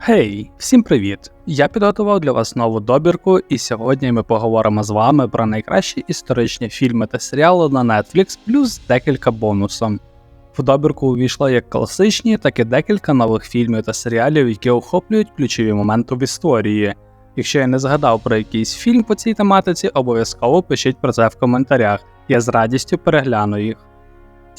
Гей, всім привіт! Я підготував для вас нову добірку, і сьогодні ми поговоримо з вами про найкращі історичні фільми та серіали на Netflix, плюс декілька бонусом. В добірку увійшло як класичні, так і декілька нових фільмів та серіалів, які охоплюють ключові моменти в історії. Якщо я не згадав про якийсь фільм по цій тематиці, обов'язково пишіть про це в коментарях, я з радістю перегляну їх.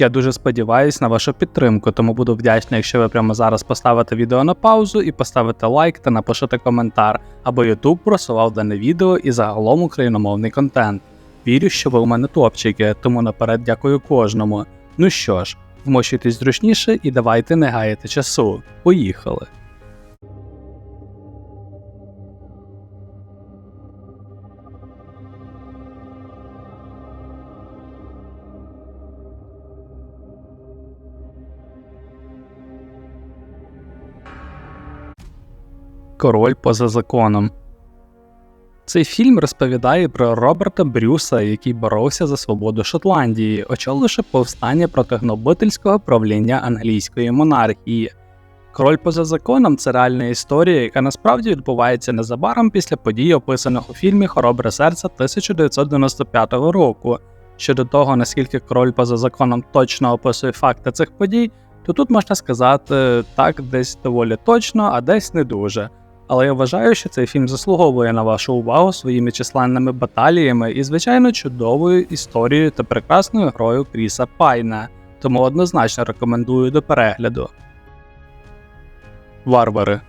Я дуже сподіваюся на вашу підтримку, тому буду вдячний, якщо ви прямо зараз поставите відео на паузу і поставите лайк та напишете коментар, аби YouTube просував дане відео і загалом україномовний контент. Вірю, що ви у мене топчики, тому наперед дякую кожному. Ну що ж, вмощуйтесь зручніше і давайте не гаяти часу. Поїхали! Король поза законом. Цей фільм розповідає про Роберта Брюса, який боровся за свободу Шотландії, очоливши повстання проти гнобительського правління англійської монархії. Король поза законом це реальна історія, яка насправді відбувається незабаром після подій, описаних у фільмі Хоробре серце 1995 року. Щодо того, наскільки король поза законом точно описує факти цих подій, то тут можна сказати так, десь доволі точно, а десь не дуже. Але я вважаю, що цей фільм заслуговує на вашу увагу своїми численними баталіями і, звичайно, чудовою історією та прекрасною грою Кріса Пайна, тому однозначно рекомендую до перегляду. Варвари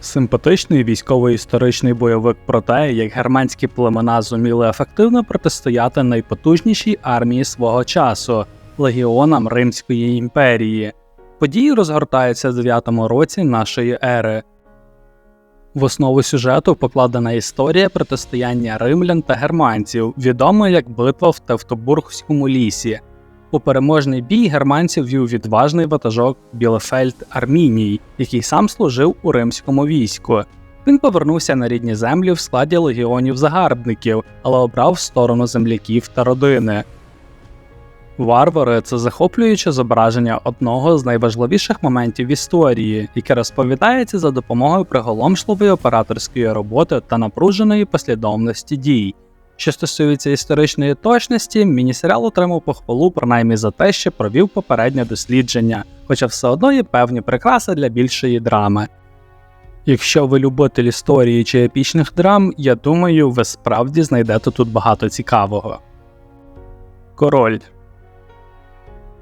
Симпатичний військово-історичний бойовик про те, як германські племена зуміли ефективно протистояти найпотужнішій армії свого часу легіонам Римської імперії. Події розгортаються в 9 році нашої ери. В основу сюжету покладена історія протистояння римлян та германців, відома як битва в Тевтобургському лісі. У переможний бій германців вів відважний ватажок Білефельд Арміній, який сам служив у римському війську. Він повернувся на рідні землі в складі легіонів загарбників, але обрав сторону земляків та родини. Варвари це захоплююче зображення одного з найважливіших моментів в історії, яке розповідається за допомогою приголомшливої операторської роботи та напруженої послідовності дій. Що стосується історичної точності, мінісеріал отримав похвалу принаймні за те, що провів попереднє дослідження, хоча все одно є певні прикраси для більшої драми. Якщо ви любитель історії чи епічних драм, я думаю, ви справді знайдете тут багато цікавого. Король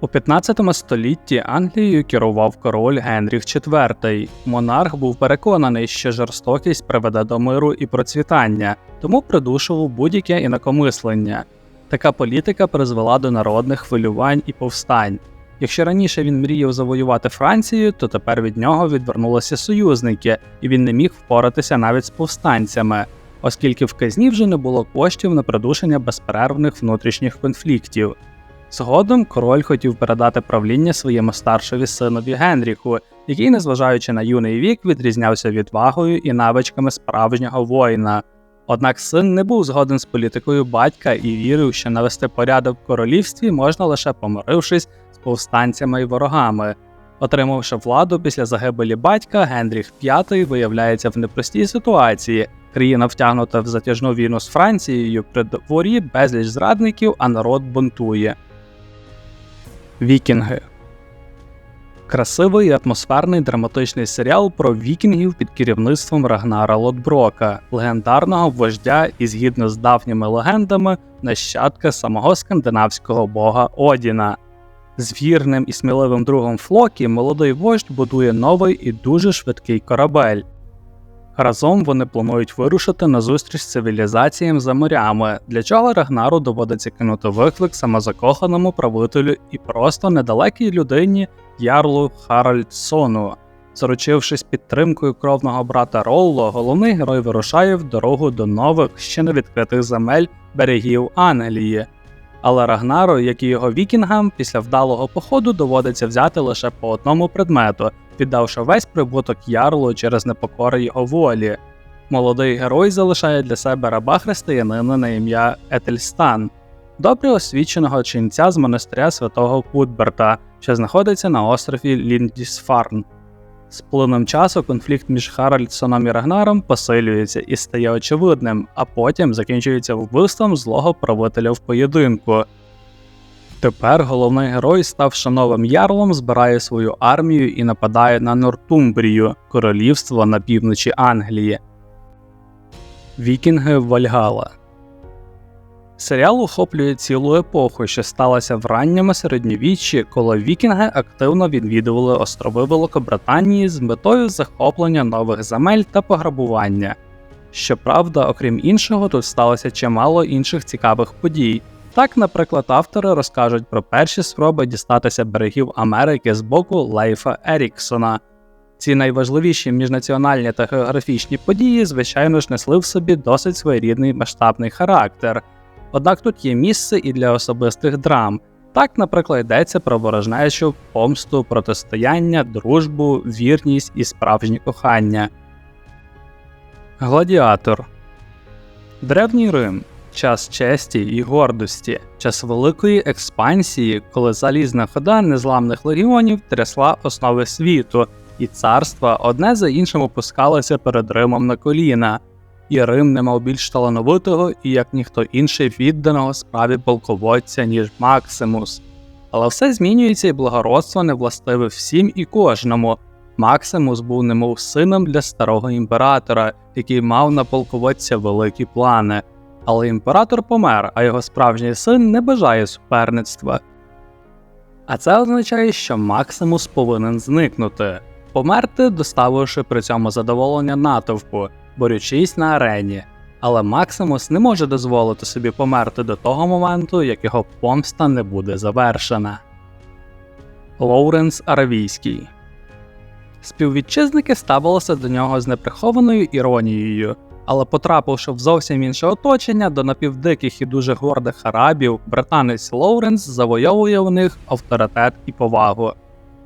у 15 столітті Англією керував король Генріх IV. Монарх був переконаний, що жорстокість приведе до миру і процвітання, тому придушував будь-яке інакомислення. Така політика призвела до народних хвилювань і повстань. Якщо раніше він мріяв завоювати Францію, то тепер від нього відвернулися союзники, і він не міг впоратися навіть з повстанцями, оскільки в казні вже не було коштів на придушення безперервних внутрішніх конфліктів. Згодом король хотів передати правління своєму старшові синові Генріху, який, незважаючи на юний вік, відрізнявся відвагою і навичками справжнього воїна. Однак син не був згоден з політикою батька і вірив, що навести порядок в королівстві можна лише помирившись з повстанцями і ворогами. Отримавши владу після загибелі батька, Генріх V виявляється в непростій ситуації. Країна втягнута в затяжну війну з Францією при дворі безліч зрадників, а народ бунтує. Вікінги красивий атмосферний драматичний серіал про вікінгів під керівництвом Рагнара Лотброка, легендарного вождя і згідно з давніми легендами, нащадка самого скандинавського бога Одіна. З вірним і сміливим другом Флокі молодий вождь будує новий і дуже швидкий корабель. Разом вони планують вирушити на зустріч з цивілізаціям за морями, для чого Рагнару доводиться кинути виклик самозакоханому правителю і просто недалекій людині Ярлу Харальдсону. Заручившись підтримкою кровного брата Ролло, головний герой вирушає в дорогу до нових, ще не відкритих земель берегів Англії. Але Рагнару, як і його вікінгам, після вдалого походу доводиться взяти лише по одному предмету, віддавши весь прибуток ярлу через непокори його волі. Молодий герой залишає для себе раба християнина на ім'я Етельстан, добре освіченого ченця з монастиря святого Кутберта, що знаходиться на острові Ліндісфарн. З плином часу конфлікт між Харальдсоном і Рагнаром посилюється і стає очевидним, а потім закінчується вбивством злого правителя в поєдинку. Тепер головний герой, ставши новим ярлом, збирає свою армію і нападає на Нортумбрію, королівство на півночі Англії. Вікінги Вальгала Серіал охоплює цілу епоху, що сталася в ранньому середньовіччі, коли вікінги активно відвідували острови Великобританії з метою захоплення нових земель та пограбування. Щоправда, окрім іншого, тут сталося чимало інших цікавих подій. Так, наприклад, автори розкажуть про перші спроби дістатися берегів Америки з боку Лейфа Еріксона. Ці найважливіші міжнаціональні та географічні події, звичайно ж, несли в собі досить своєрідний масштабний характер. Однак тут є місце і для особистих драм. Так, наприклад, йдеться про ворожнечу, помсту, протистояння, дружбу, вірність і справжнє кохання. Гладіатор Древній Рим час честі і гордості, час великої експансії, коли залізна хода незламних легіонів трясла основи світу, і царства одне за іншим опускалися перед Римом на коліна і Рим не мав більш талановитого і як ніхто інший відданого справі полководця, ніж Максимус. Але все змінюється і благородство не властиве всім і кожному. Максимус був немов сином для старого імператора, який мав на полководця великі плани. Але імператор помер, а його справжній син не бажає суперництва. А це означає, що Максимус повинен зникнути, померти, доставивши при цьому задоволення натовпу, борючись на арені, але Максимус не може дозволити собі померти до того моменту, як його помста не буде завершена. Лоуренс Аравійський Співвітчизники ставилися до нього з неприхованою іронією, але потрапивши в зовсім інше оточення до напівдиких і дуже гордих арабів, британець Лоуренс завойовує у них авторитет і повагу.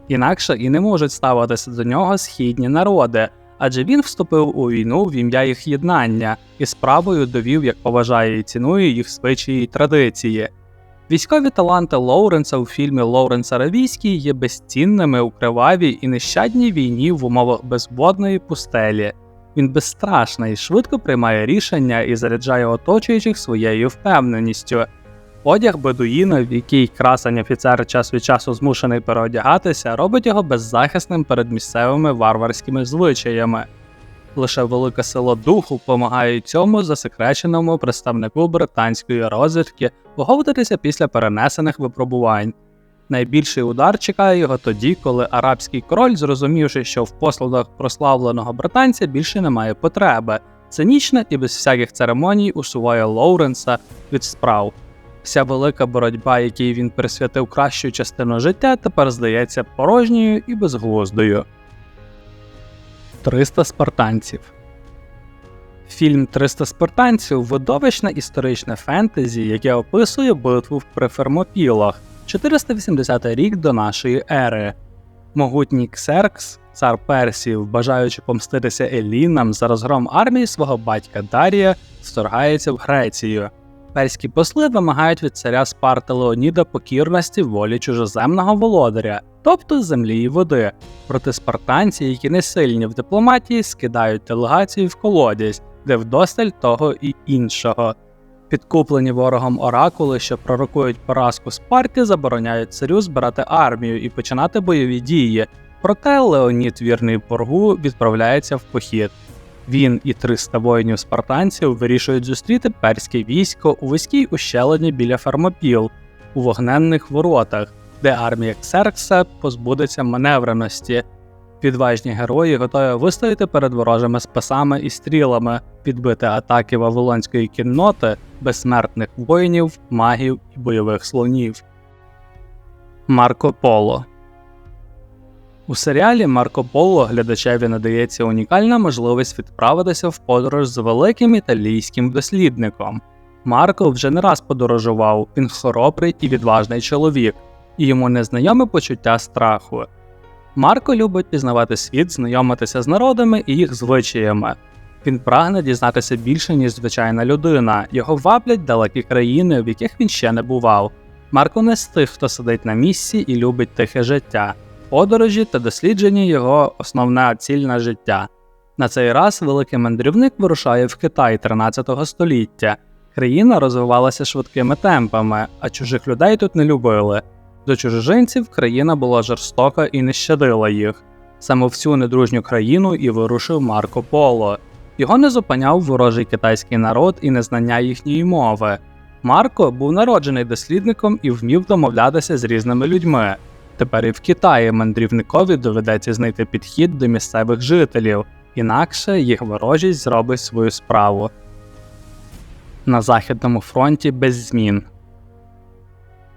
Інакше і не можуть ставитися до нього східні народи, адже він вступив у війну в ім'я їх єднання і справою довів, як поважає і цінує їх звичаї й традиції. Військові таланти Лоуренса у фільмі Лоуренс Аравійський є безцінними у кривавій і нещадній війні в умовах безводної пустелі. Він безстрашний, швидко приймає рішення і заряджає оточуючих своєю впевненістю. Одяг бедуїна, в який красень офіцер час від часу змушений переодягатися, робить його беззахисним перед місцевими варварськими звичаями. Лише велика сила духу допомагає цьому засекреченому представнику британської розвідки поговтатися після перенесених випробувань. Найбільший удар чекає його тоді, коли арабський король, зрозумівши, що в послугах прославленого британця більше немає потреби, цинічно і без всяких церемоній усуває Лоуренса від справ. Вся велика боротьба, якій він присвятив кращу частину життя, тепер здається порожньою і безглуздою. 300 спартанців Фільм 300 спартанців видовищне історичне фентезі, яке описує битву при Фермопілах 480 рік до нашої ери. Могутній Ксеркс, цар Персів, бажаючи помститися Елінам за розгром армії свого батька Дарія, вторгається в Грецію. Перські посли вимагають від царя Спарта Леоніда покірності волі чужоземного володаря, тобто землі і води. Проти спартанці, які не сильні в дипломатії, скидають делегацію в колодязь, де вдосталь того і іншого. Підкуплені ворогом оракули, що пророкують поразку Спарті, забороняють царю збирати армію і починати бойові дії. Проте Леонід, вірний боргу, відправляється в похід. Він і 300 воїнів спартанців вирішують зустріти перське військо у вузькій ущелині біля Фермопіл у вогненних воротах, де армія Ксеркса позбудеться маневреності. Відважні герої готові вистояти перед ворожими списами і стрілами, підбити атаки вавилонської кінноти, безсмертних воїнів, магів і бойових слонів. Марко Поло у серіалі Марко Поло глядачеві надається унікальна можливість відправитися в подорож з великим італійським дослідником. Марко вже не раз подорожував, він хоробрий і відважний чоловік, і йому незнайоме почуття страху. Марко любить пізнавати світ, знайомитися з народами і їх звичаями. Він прагне дізнатися більше, ніж звичайна людина, його ваблять далекі країни, в яких він ще не бував. Марко не з тих, хто сидить на місці і любить тихе життя. подорожі та дослідження його основна ціль на життя. На цей раз великий мандрівник вирушає в Китай 13 століття. Країна розвивалася швидкими темпами, а чужих людей тут не любили. До чужинців країна була жорстока і не щадила їх. Саме в цю недружню країну і вирушив Марко Поло. Його не зупиняв ворожий китайський народ і незнання їхньої мови. Марко був народжений дослідником і вмів домовлятися з різними людьми. Тепер і в Китаї мандрівникові доведеться знайти підхід до місцевих жителів, інакше їх ворожість зробить свою справу. На Західному фронті без змін.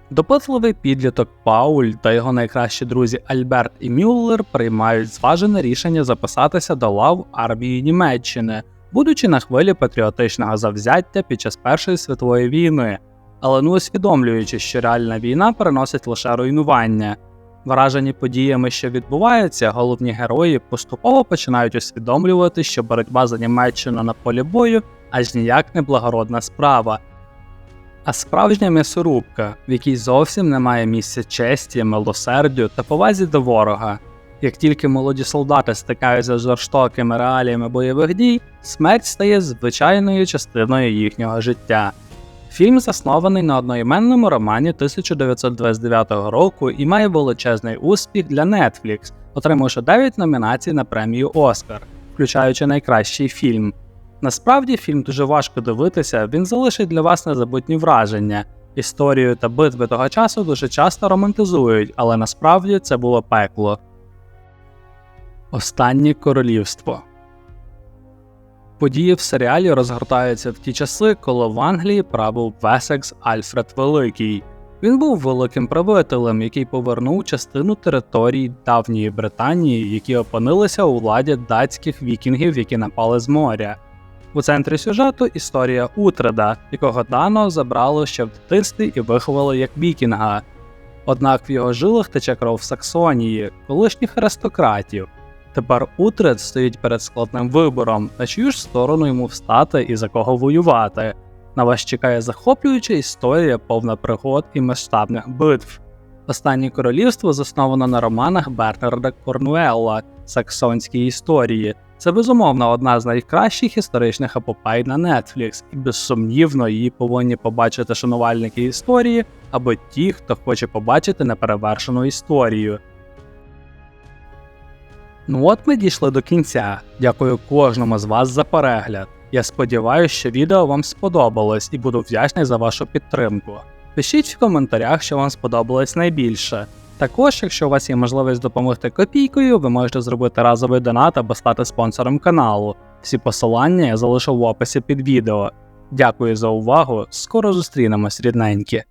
Допитливий підліток Пауль та його найкращі друзі Альберт і Мюллер приймають зважене рішення записатися до лав армії Німеччини, будучи на хвилі патріотичного завзяття під час Першої світової війни, але не усвідомлюючи, що реальна війна приносить лише руйнування. Вражені подіями, що відбуваються, головні герої поступово починають усвідомлювати, що боротьба за Німеччину на полі бою аж ніяк не благородна справа, а справжня м'ясорубка, в якій зовсім немає місця честі, милосердю та повазі до ворога. Як тільки молоді солдати стикаються з жорстокими реаліями бойових дій, смерть стає звичайною частиною їхнього життя. Фільм заснований на одноіменному романі 1929 року і має величезний успіх для Netflix, отримавши 9 номінацій на премію Оскар, включаючи найкращий фільм. Насправді фільм дуже важко дивитися, він залишить для вас незабутні враження. Історію та битви того часу дуже часто романтизують, але насправді це було пекло. Останнє королівство. Події в серіалі розгортаються в ті часи, коли в Англії правив Весекс Альфред Великий. Він був великим правителем, який повернув частину територій давньої Британії, які опинилися у владі датських вікінгів, які напали з моря. У центрі сюжету історія Утреда, якого Дано забрало ще в дитинстві і виховало як вікінга. Однак в його жилах тече кров Саксонії, колишніх аристократів. Тепер Утред стоїть перед складним вибором, на чию ж сторону йому встати і за кого воювати. На вас чекає захоплююча історія, повна пригод і масштабних битв. Останнє королівство засновано на романах Бернарда Корнуелла Саксонські історії. Це безумовно одна з найкращих історичних епопей на Netflix, і безсумнівно її повинні побачити шанувальники історії або ті, хто хоче побачити неперевершену історію. Ну от ми дійшли до кінця. Дякую кожному з вас за перегляд. Я сподіваюся, що відео вам сподобалось і буду вдячний за вашу підтримку. Пишіть в коментарях, що вам сподобалось найбільше. Також, якщо у вас є можливість допомогти копійкою, ви можете зробити разовий донат або стати спонсором каналу. Всі посилання я залишу в описі під відео. Дякую за увагу, скоро зустрінемось, рідненькі!